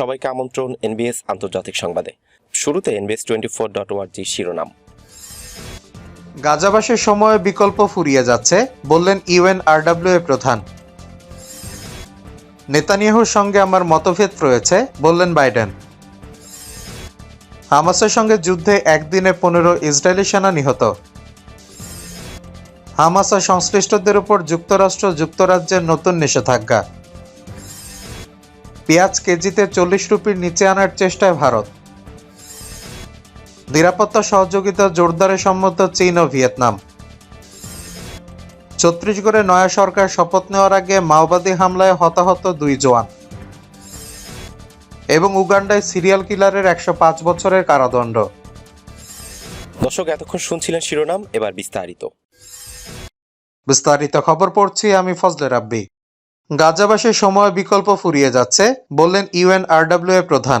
সবাইকে আমন্ত্রণ এনবিএস আন্তর্জাতিক সংবাদে। শুরুতে NBS twenty four dot org শিরোনাম। গাজাবাসের সময় বিকল্প ফুরিয়ে যাচ্ছে, বললেন ইউএনআরডব্লিউ এর প্রধান। নেতানিয়াহুর সঙ্গে আমার মতভেদ রয়েছে, বললেন বাইডেন। হামাসের সঙ্গে যুদ্ধে একদিনে পনেরো ইসরায়েলি সেনা নিহত। হামাস সংশ্লিষ্টদের উপর যুক্তরাষ্ট্র যুক্তরাজ্যের নতুন নিষেধাজ্ঞা। পেঁয়াজ কেজিতে চল্লিশ রুপির নিচে আনার চেষ্টায় ভারত। নিরাপত্তা সহযোগিতা জোরদারে সম্মত চীন ও ভিয়েতনাম। ছত্তিশগড়ে নয়া সরকার শপথ নেওয়ার আগে মাওবাদী হামলায় হতাহত দুই জওয়ান। এবং উগান্ডায় সিরিয়াল কিলারের একশো পাঁচ বছরের কারাদণ্ড। দর্শক এতক্ষণ শুনছিলেন শিরোনাম এবার বিস্তারিত। বিস্তারিত খবর পড়ছি আমি ফজলে রাব্বি। গাজাবাসের সময় বিকল্প ফুরিয়ে যাচ্ছে বললেন ইউএনআরডব্লিউ প্রধান।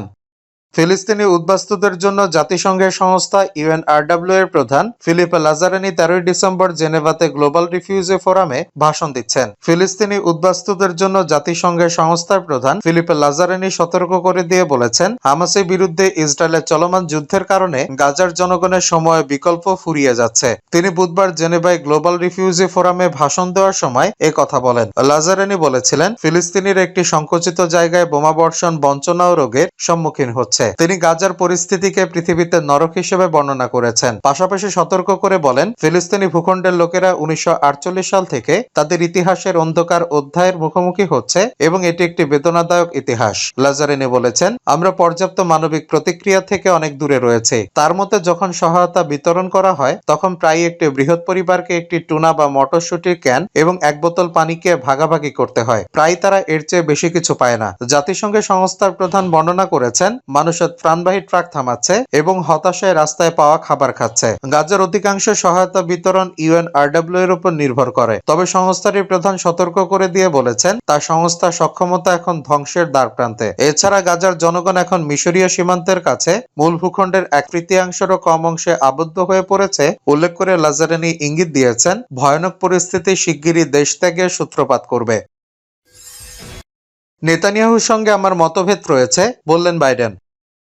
ফিলিস্তিনি উদ্বাস্তুদের জন্য জাতিসংঘের সংস্থা ইউএনআরডব্লিউ এর প্রধান ফিলিপ লাজারানি তেরোই ডিসেম্বর জেনেভাতে গ্লোবাল রিফিউজি ফোরামে ভাষণ দিচ্ছেন। ফিলিস্তিনি উদ্বাস্তুদের জন্য জাতিসংঘের সংস্থার প্রধান ফিলিপ লাজারানি সতর্ক করে দিয়ে বলেছেন, হামাসের বিরুদ্ধে ইসরায়েলের চলমান যুদ্ধের কারণে গাজার জনগণের সময় বিকল্প ফুরিয়ে যাচ্ছে। তিনি বুধবার জেনেভায় গ্লোবাল রিফিউজি ফোরামে ভাষণ দেওয়ার সময় এ কথা বলেন। লাজারানি বলেছিলেন, ফিলিস্তিনির একটি সংকুচিত জায়গায় বোমাবর্ষণ বঞ্চনা ও রোগের সম্মুখীন হচ্ছে। তিনি গাজার পরিস্থিতিকে পৃথিবীতে নরক হিসেবে বর্ণনা করেছেন। পাশাপাশি সতর্ক করে বলেন, ফিলিস্তিনি ভূখণ্ডের লোকেরা উনিশশো সাল থেকে তাদের ইতিহাসের অন্ধকার অধ্যায়ের মুখোমুখি হচ্ছে এবং এটি একটি বেদনাদায়ক ইতিহাস। লাজারিনি বলেছেন, আমরা পর্যাপ্ত মানবিক প্রতিক্রিয়া থেকে অনেক দূরে রয়েছে। তার মতে, যখন সহায়তা বিতরণ করা হয়, তখন প্রায় একটি বৃহৎ পরিবারকে একটি টুনা বা মটরশুটির ক্যান এবং এক বোতল পানিকে ভাগাভাগি করতে হয়। প্রায় তারা এর চেয়ে বেশি কিছু পায় না। জাতিসংঘের সংস্থার প্রধান বর্ণনা করেছেন মানুষের প্রাণবাহী ট্রাক থামাচ্ছে এবং হতাশায় রাস্তায় পাওয়া খাবার খাচ্ছে। গাজার অধিকাংশ সহায়তা বিতরণ ইউএনআরডব্লিউ এর উপর নির্ভর করে। তবে সংস্থাটির প্রধান সতর্ক করে দিয়ে বলেছেন তার সংস্থার সক্ষমতা এখন ধ্বংসের দ্বার প্রান্তে এছাড়া গাজার জনগণ এখন মিশরীয় সীমান্তের কাছে মূল ভূখণ্ডের এক তৃতীয়াংশেরও কম অংশে আবদ্ধ হয়ে পড়েছে, উল্লেখ করে লাজারেনি ইঙ্গিত দিয়েছেন, ভয়ানক পরিস্থিতি শিগগিরই দেশ ত্যাগের সূত্রপাত করবে। নেতানিয়াহুর সঙ্গে আমার মতভেদ রয়েছে, বললেন বাইডেন।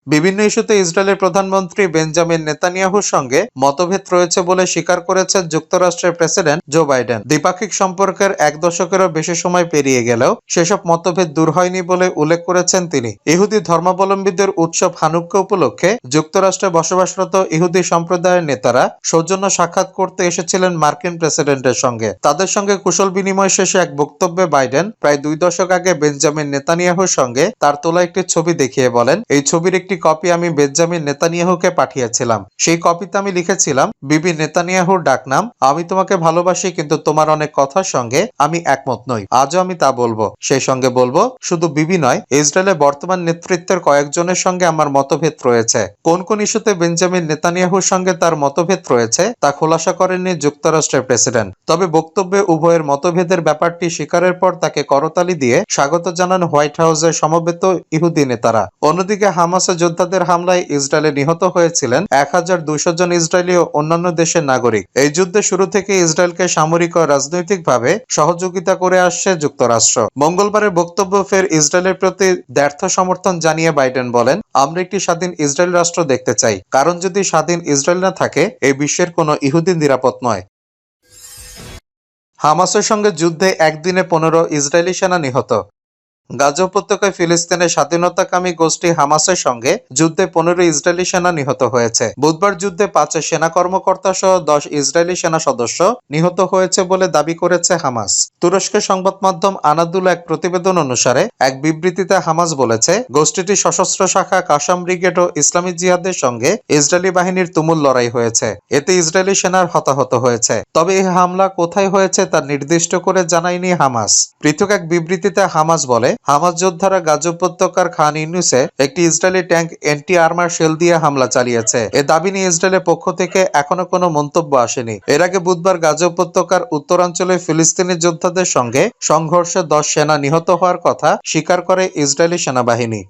বিভিন্ন ইস্যুতে ইসরায়েলের প্রধানমন্ত্রী বেঞ্জামিন নেতানিয়াহুর সঙ্গে মতভেদ রয়েছে বলে স্বীকার করেছেন যুক্তরাষ্ট্রের প্রেসিডেন্ট জো বাইডেন। দ্বিপাক্ষিক সম্পর্কের এক দশকেরও বেশি সময় পেরিয়ে গেলেও সেসব মতভেদ দূর হয়নি বলে উল্লেখ করেছেন তিনি। ইহুদি ধর্মাবলম্বীদের উৎসব হানুক্কা উপলক্ষে যুক্তরাষ্ট্রে বসবাসরত ইহুদি সম্প্রদায়ের নেতারা সৌজন্য সাক্ষাৎ করতে এসেছিলেন মার্কিন প্রেসিডেন্টের সঙ্গে। তাদের সঙ্গে কুশল বিনিময় শেষে এক বক্তব্যে বাইডেন প্রায় দুই দশক আগে বেঞ্জামিন নেতানিয়াহুর সঙ্গে তার তোলা একটি ছবি দেখিয়ে বলেন, এই ছবির একটি কপি আমি বেঞ্জামিন নেতানিয়াহুকে পাঠিয়েছিলাম। সেই কপিতে আমি লিখেছিলাম, বিবি নেতানিয়াহুর ডাকনাম, আমি তোমাকে ভালোবাসি, কিন্তু তোমার অনেক কথার সঙ্গে আমি একমত নই। আজও আমি তা বলব। সেই সঙ্গে বলব, শুধু বিবি নয় ইসরায়েলের বর্তমান নেতৃত্বের কয়েকজনের সঙ্গে আমার মতভেদ রয়েছে। কোন কোন ইস্যুতে বেঞ্জামিন নেতানিয়াহুর সঙ্গে তার মতভেদ রয়েছে, তা খোলাসা করেননি যুক্তরাষ্ট্রের প্রেসিডেন্ট। তবে বক্তব্যে উভয়ের মতভেদের ব্যাপারটি স্বীকারের পর তাকে করতালি দিয়ে স্বাগত জানান হোয়াইট হাউসের সমবেত ইহুদি নেতারা। অন্যদিকে হামাসে যোদ্ধাদের হামলায় ইসরায়েলে নিহত হয়েছিলেন এক হাজার দুইশো জন ইসরায়েলি ও অন্যান্য দেশের নাগরিক। এই যুদ্ধে শুরু থেকে ইসরায়েলকে সামরিক ও রাজনৈতিকভাবে সহযোগিতা করে আসছে যুক্তরাষ্ট্র। মঙ্গলবারের বক্তব্য ফের ইসরায়েলের প্রতি ব্যর্থ সমর্থন জানিয়ে বাইডেন বলেন, আমরা একটি স্বাধীন ইসরায়েল রাষ্ট্র দেখতে চাই। কারণ যদি স্বাধীন ইসরায়েল না থাকে এই বিশ্বের কোনো ইহুদি নিরাপদ নয়। হামাসের সঙ্গে যুদ্ধে একদিনে পনেরো ইসরায়েলি সেনা নিহত। গাজা উপত্যকায় ফিলিস্তিনের স্বাধীনতাকামী গোষ্ঠী হামাসের সঙ্গে যুদ্ধে পনেরো ইসরায়েলি সেনা নিহত হয়েছে। বুধবার যুদ্ধে পাঁচ সেনা কর্মকর্তা সহ দশ ইসরায়েলি সেনা সদস্য নিহত হয়েছে বলে দাবি করেছে হামাস। তুরস্কের সংবাদ মাধ্যম আনাদুল এক প্রতিবেদন অনুসারে এক বিবৃতিতে হামাস বলেছে, গোষ্ঠীটি সশস্ত্র শাখা কাসাম ব্রিগেড ও ইসলামী জিহাদের সঙ্গে ইসরায়েলি বাহিনীর তুমুল লড়াই হয়েছে। এতে ইসরায়েলি সেনার হতাহত হয়েছে। তবে এই হামলা কোথায় হয়েছে তা নির্দিষ্ট করে জানায়নি হামাস। পৃথক এক বিবৃতিতে হামাস বলে হামাস যোদ্ধারা গাজা উপত্যকার খান ইউনুসে একটি Israeli tank anti armour shell দিয়ে হামলা চালিয়েছে। এ দাবি নিয়ে ইসরায়েলের পক্ষ থেকে এখনও কোনো মন্তব্য আসেনি। এর আগে বুধবার গাজ উপত্যকার উত্তরাঞ্চলে ফিলিস্তিনি যোদ্ধাদের সঙ্গে সংঘর্ষে দশ সেনা নিহত হওয়ার কথা স্বীকার করে ইসরায়েলি সেনাবাহিনী।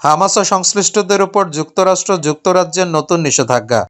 হামাস সংশ্লিষ্টদের উপর যুক্তরাষ্ট্র যুক্তরাজ্যের নতুন নিষেধাজ্ঞা।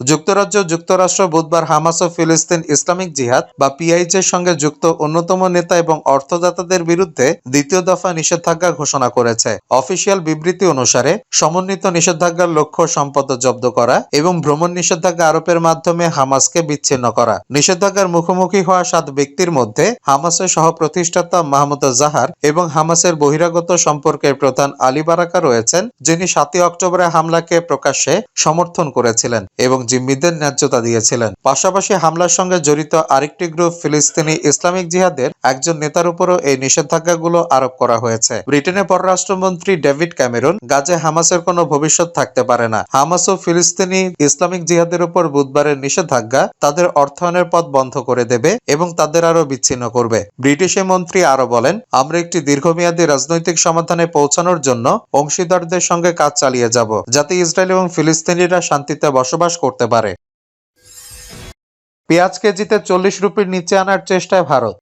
যুক্তরাজ্য, যুক্তরাষ্ট্র, বুধবার হামাস ও ফিলিস্তিন ইসলামিক জিহাদ বা পিআইজে এর সঙ্গে যুক্ত অন্যতম নেতা এবং অর্থদাতাদের বিরুদ্ধে দ্বিতীয় দফা নিষেধাজ্ঞা ঘোষণা করেছে। অফিসিয়াল বিবৃতি অনুসারে, সমন্বিত নিষেধাজ্ঞার লক্ষ্য সম্পদ জব্দ করা এবং ভ্রমণ নিষেধাজ্ঞা আরোপের মাধ্যমে হামাসকে বিচ্ছিন্ন করা। নিষেধাজ্ঞার মুখোমুখি হওয়া সাত ব্যক্তির মধ্যে হামাসের সহ প্রতিষ্ঠাতা মাহমুদ জাহার এবং হামাসের বহিরাগত সম্পর্কের প্রধান আলী বারাকা রয়েছেন, যিনি সাতই অক্টোবরে হামলাকে প্রকাশ্যে সমর্থন করেছিলেন এবং জিম্মিদের ন্যায্যতা দিয়েছিলেন। পাশাপাশি হামলার সঙ্গে জড়িত আরেকটি গ্রুপ ফিলিস্তিনি ইসলামিক জিহাদের একজন নেতার উপরও এই নিষেধাজ্ঞাগুলো আরোপ করা হয়েছে। ব্রিটেনের পররাষ্ট্রমন্ত্রী ডেভিড ক্যামেরন গাজে হামাসের কোনো ভবিষ্যৎ থাকতে পারে না। হামাস ও ফিলিস্তিনি ইসলামিক জিহাদের উপর বুধবারের নিষেধাজ্ঞা তাদের অর্থায়নের পথ বন্ধ করে দেবে এবং তাদের আরও বিচ্ছিন্ন করবে। ব্রিটিশ মন্ত্রী আরও বলেন, আমরা একটি দীর্ঘমেয়াদী রাজনৈতিক সমাধানে পৌঁছানোর জন্য অংশীদারদের সঙ্গে কাজ চালিয়ে যাব, যাতে ইসরায়েল এবং ফিলিস্তিনিরা শান্তিতে বসবাস করতে পারে। পেঁয়াজ কেজিতে চল্লিশ রুপির নিচে আনার চেষ্টায় ভারত।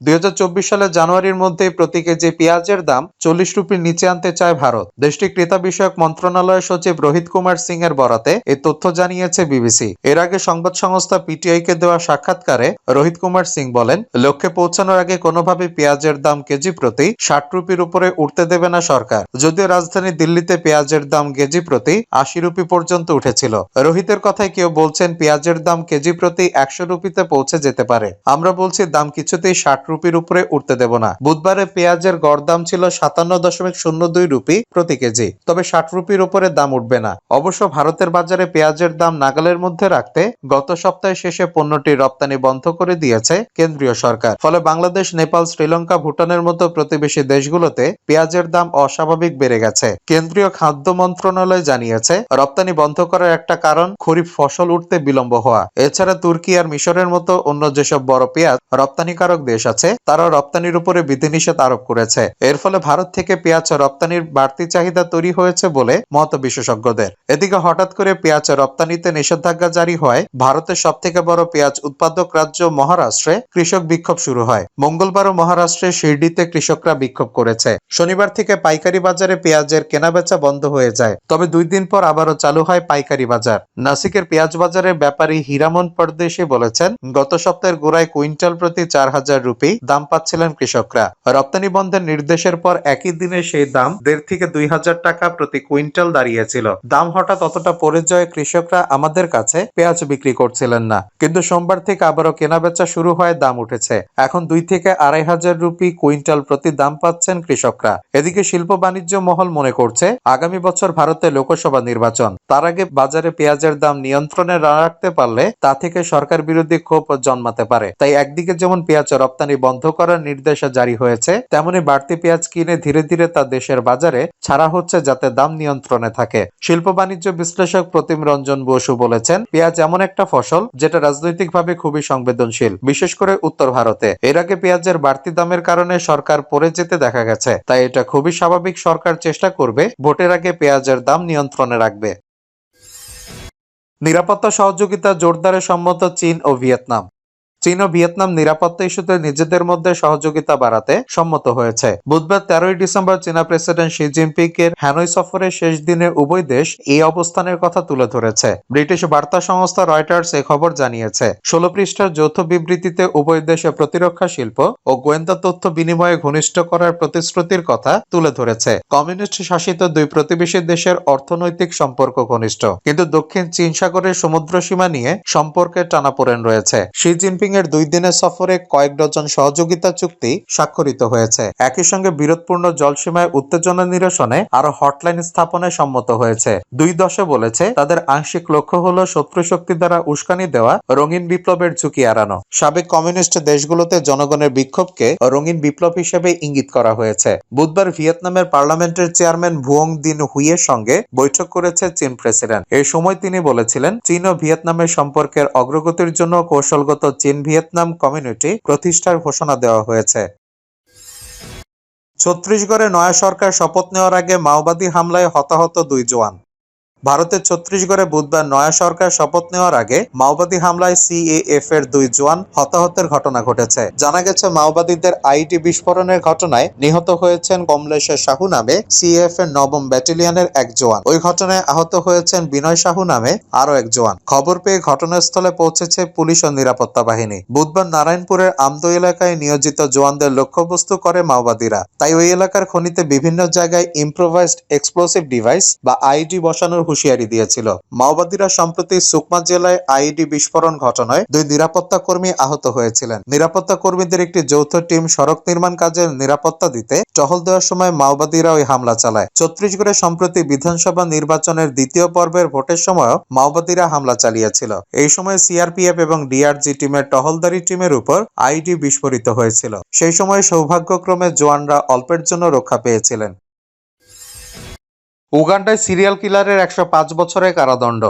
দুই সালের জানুয়ারির মধ্যে প্রতি কেজি পেঁয়াজের দাম চল্লিশ রুপির নিচে আনতে চায় ভারত। দেশটির ক্রেতা বিষয়ক মন্ত্রণালয়ের সচিব রোহিত কুমার সিং এর বরাতে এই তথ্য জানিয়েছে বিবিসি। এর আগে সংবাদ সংস্থা পিটিআই কে দেওয়া সাক্ষাৎকারে রোহিত কুমার সিং বলেন, লক্ষ্যে পৌঁছানোর আগে কোনোভাবে পেঁয়াজের দাম কেজি প্রতি ষাট রুপির উপরে উঠতে দেবে না সরকার। যদিও রাজধানী দিল্লিতে পেঁয়াজের দাম কেজি প্রতি আশি রুপি পর্যন্ত উঠেছিল। রোহিতের কথায় কেউ বলছেন, পেঁয়াজের দাম কেজি প্রতি একশো রুপিতে পৌঁছে যেতে পারে। আমরা বলছি, দাম কিছুতেই ষাট রুপির উপরে উঠতে দেব না। বুধবারে পেঁয়াজের গড় দাম ছিল সাতান্ন দশমিক শূন্য দুই রুপি প্রতি কেজি। তবে ষাট রুপির উপরে দাম উঠবে না। অবশ্য ভারতের বাজারে পেঁয়াজের দাম নাগালের মধ্যে রাখতে গত সপ্তাহে শেষে পণ্যটি রপ্তানি বন্ধ করে দিয়েছে কেন্দ্রীয় সরকার। ফলে বাংলাদেশ, নেপাল, শ্রীলঙ্কা, ভুটানের মতো প্রতিবেশী দেশগুলোতে পেঁয়াজের দাম অস্বাভাবিক বেড়ে গেছে। কেন্দ্রীয় খাদ্য মন্ত্রণালয় জানিয়েছে, রপ্তানি বন্ধ করার একটা কারণ খরিফ ফসল উঠতে বিলম্ব হওয়া। এছাড়া তুর্কি আর মিশরের মতো অন্য যেসব বড় পেঁয়াজ রপ্তানিকারক দেশ আছে তারা রপ্তানির উপরে বিধিনিষেধ আরোপ করেছে। এর ফলে ভারত থেকে পেঁয়াজ রপ্তানির বাড়তি চাহিদা তৈরি হয়েছে বলে মত বিশেষজ্ঞদের। এদিকে হঠাৎ করে পেঁয়াজ রপ্তানিতে নিষেধাজ্ঞা জারি হয় ভারতের সব থেকে বড় পেঁয়াজ উৎপাদক রাজ্য মহারাষ্ট্রে কৃষক বিক্ষোভ শুরু হয়। মঙ্গলবারও মহারাষ্ট্রের শিরডিতে কৃষকরা বিক্ষোভ করেছে। শনিবার থেকে পাইকারি বাজারে পেঁয়াজের কেনাবেচা বন্ধ হয়ে যায়। তবে দুই দিন পর আবারও চালু হয় পাইকারি বাজার। নাসিকের পেঁয়াজ বাজারের ব্যাপারী হীরামন পরদেশি বলেছেন, গত সপ্তাহের গোড়ায় কুইন্টাল প্রতি চার হাজার রুপি দাম পাচ্ছিলেন কৃষকরা। রপ্তানি বন্ধের নির্দেশের পর একই দিনে সেই দাম দেড় থেকে দুই হাজার টাকা প্রতি কুইন্টাল দাঁড়িয়েছিল। দাম হঠাৎ অতটা পড়ে যায় কৃষকরা আমাদের কাছে পেঁয়াজ বিক্রি করছিলেন না। কিন্তু সোমবার থেকে আবারও কেনাবেচা শুরু হয় দাম উঠেছে। এখন দুই থেকে আড়াই হাজার রুপি কুইন্টাল প্রতি দাম পাচ্ছেন কৃষকরা। এদিকে শিল্প বাণিজ্য মহল মনে করছে, আগামী বছর ভারতে লোকসভা নির্বাচন। তার আগে বাজারে পেঁয়াজের দাম নিয়ন্ত্রণে রাখতে পারলে তা থেকে সরকার বিরোধী ক্ষোভ জন্মাতে পারে। তাই একদিকে যেমন পেঁয়াজ রপ্তানি বন্ধ করার নির্দেশ জারি হয়েছে, তেমনি বাড়তি পেঁয়াজ কিনে ধীরে ধীরে তা দেশের বাজারে ছাড়া হচ্ছে যাতে দাম নিয়ন্ত্রণে থাকে। শিল্প বাণিজ্য বিশ্লেষক প্রতিম রঞ্জন বসু বলেছেন, পেঁয়াজ এমন একটা ফসল যেটা রাজনৈতিকভাবে খুবই সংবেদনশীল, বিশেষ করে উত্তর ভারতে। এর আগে পেঁয়াজের বাড়তি দামের কারণে সরকার পড়ে যেতে দেখা গেছে, তাই এটা খুবই স্বাভাবিক সরকার চেষ্টা করবে, ভোটের আগে পেঁয়াজের দাম নিয়ন্ত্রণে রাখবে। নিরাপত্তা সহযোগিতা জোরদারে সম্মত চীন ও ভিয়েতনাম। চীন ও ভিয়েতনাম নিরাপত্তা ইস্যুতে নিজেদের মধ্যে সহযোগিতা বাড়াতে সম্মত হয়েছে। বুধবার তেরোই ডিসেম্বর চীনা প্রেসিডেন্ট শি জিনপিং এর হ্যানয় সফরের শেষ দিনে উভয় দেশ এই অবস্থানের কথা তুলে ধরেছে। ব্রিটিশ বার্তা সংস্থা রয়টার্স এ খবর জানিয়েছে, ষোলো পৃষ্ঠার যৌথ বিবৃতিতে উভয় দেশে প্রতিরক্ষা শিল্প ও গোয়েন্দা তথ্য বিনিময়ে ঘনিষ্ঠ করার প্রতিশ্রুতির কথা তুলে ধরেছে। কমিউনিস্ট শাসিত দুই প্রতিবেশী দেশের অর্থনৈতিক সম্পর্ক ঘনিষ্ঠ, কিন্তু দক্ষিণ চীন সাগরের সমুদ্র সীমা নিয়ে সম্পর্কের টানাপোড়েন রয়েছে। শি জিনপিং এর দুই দিনের সফরে কয়েক ডজন সহযোগিতা চুক্তি স্বাক্ষরিত হয়েছে। একই সঙ্গে বিরোধপূর্ণ জলসীমায় উত্তেজনা নিরসনে আরও হটলাইন স্থাপনে সম্মত হয়েছে। দুই দশে বলেছে, তাদের আংশিক লক্ষ্য হলো শত্রু শক্তি দ্বারা উস্কানি দেওয়া, রঙিন বিপ্লবের ঝুঁকি এড়ানো। সাবেক কমিউনিস্ট দেশগুলোতে জনগণের বিক্ষোভকে রঙিন বিপ্লব হিসেবে ইঙ্গিত করা হয়েছে। বুধবার ভিয়েতনামের পার্লামেন্টের চেয়ারম্যান ভুয়ং দিন হুইয়ের সঙ্গে বৈঠক করেছে চীন প্রেসিডেন্ট। এই সময় তিনি বলেছিলেন, চীন ও ভিয়েতনামের সম্পর্কের অগ্রগতির জন্য কৌশলগত চীন ভিয়েতনাম কমিউনিটি প্রতিষ্ঠার ঘোষণা দেওয়া হয়েছে। ছত্তিশগড়ে নয়া সরকার শপথ নেওয়ার আগে মাওবাদী হামলায় হতাহত দুই জওয়ান। ভারতের ছত্তিশগড়ে বুধবার নয়া সরকার শপথ নেওয়ার আগে মাওবাদী হামলায় সিএএফ এর দুই জওয়ান হতাহতের ঘটনা ঘটেছে। জানা গেছে, মাওবাদীদের আইটি বিস্ফোরণের ঘটনায় নিহত হয়েছেন কমলেশ্বর সাহু নামে সিএএফ এর নবম ব্যাটালিয়নের এক জওয়ান। ওই ঘটনায় আহত হয়েছেন বিনয় সাহু নামে আরও এক জওয়ান। খবর পেয়ে ঘটনাস্থলে পৌঁছেছে পুলিশ ও নিরাপত্তা বাহিনী। বুধবার নারায়ণপুরের আমদো এলাকায় নিয়োজিত জওয়ানদের লক্ষ্যবস্তু করে মাওবাদীরা। তাই ওই এলাকার খনিতে বিভিন্ন জায়গায় ইম্প্রোভাইজড এক্সপ্লোসিভ ডিভাইস বা আইডি বসানোর হুঁশিয়ারি দিয়েছিল। মাওবাদীরা সম্প্রতি সুকমা জেলায় আইডি বিস্ফোরণ ঘটনায় দুই নিরাপত্তা কর্মী আহত হয়েছিলেন। নিরাপত্তা কর্মীদের একটি যৌথ টিম সড়ক নির্মাণ কাজের নিরাপত্তা দিতে টহল দেওয়ার সময় মাওবাদীরা ওই হামলা চালায়। ছত্তিশগড়ে সম্প্রতি বিধানসভা নির্বাচনের দ্বিতীয় পর্বের ভোটের সময়ও মাওবাদীরা হামলা চালিয়েছিল। এই সময় সিআরপিএফ এবং ডিআরজি টিমের টহলদারি টিমের উপর আইডি বিস্ফোরিত হয়েছিল। সেই সময় সৌভাগ্যক্রমে জওয়ানরা অল্পের জন্য রক্ষা পেয়েছিলেন। উগান্ডায় সিরিয়াল কিলারের একশো পাঁচ বছরের কারাদণ্ড।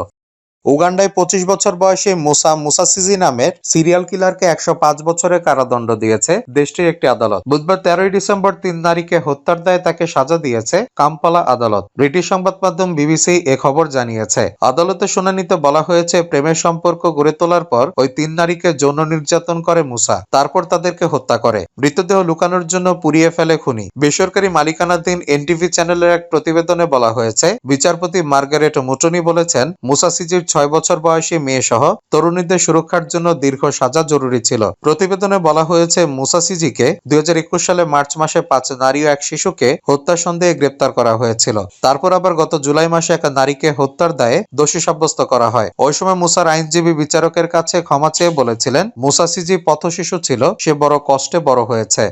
উগান্ডায় পঁচিশ বছর বয়সী মুসা মুসাসিজি নামের সিরিয়াল কিলারকে একশো পাঁচ বছরের কারাদণ্ড দিয়েছে দেশটির একটি আদালত। বুধবার তেরোই ডিসেম্বর তিন নারীকে হত্যার দায়ে তাকে সাজা দিয়েছে কাম্পালা আদালত। ব্রিটিশ সংবাদ মাধ্যম বিবিসি এ খবর জানিয়েছে। আদালতে শুনানিতে বলা হয়েছে, প্রেমের সম্পর্ক গড়ে তোলার পর ওই তিন নারীকে যৌন নির্যাতন করে মুসা। তারপর তাদেরকে হত্যা করে। মৃতদেহ লুকানোর জন্য পুড়িয়ে ফেলে খুনি। বেসরকারি মালিকানাধীন এনটিভি চ্যানেলের এক প্রতিবেদনে বলা হয়েছে, বিচারপতি মার্গারেট মুটনি বলেছেন, মুসাসিজির ছয় বছর বয়সী মেয়ে সহ তরুণীদের সুরক্ষার জন্য দীর্ঘ সাজা জরুরি ছিল। প্রতিবেদনে বলা হয়েছে মুসাসিজিকে দুই হাজার একুশ সালে মার্চ মাসে পাঁচ নারী ও এক শিশুকে হত্যা সন্দেহে গ্রেপ্তার করা হয়েছিল। তারপর আবার গত জুলাই মাসে এক নারীকে হত্যার দায়ে দোষী সাব্যস্ত করা হয়। ওই সময় মুসার আইনজীবী বিচারকের কাছে ক্ষমা চেয়ে বলেছিলেন মুসাসিজি পথশিশু ছিল, সে বড় কষ্টে বড় হয়েছে।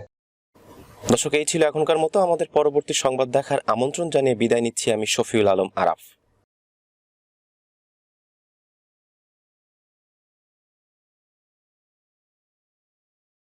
দর্শক, এই ছিল এখনকার মতো। আমাদের পরবর্তী সংবাদ দেখার আমন্ত্রণ জানিয়ে বিদায় নিচ্ছি আমি শফিউল আলম আরাফ।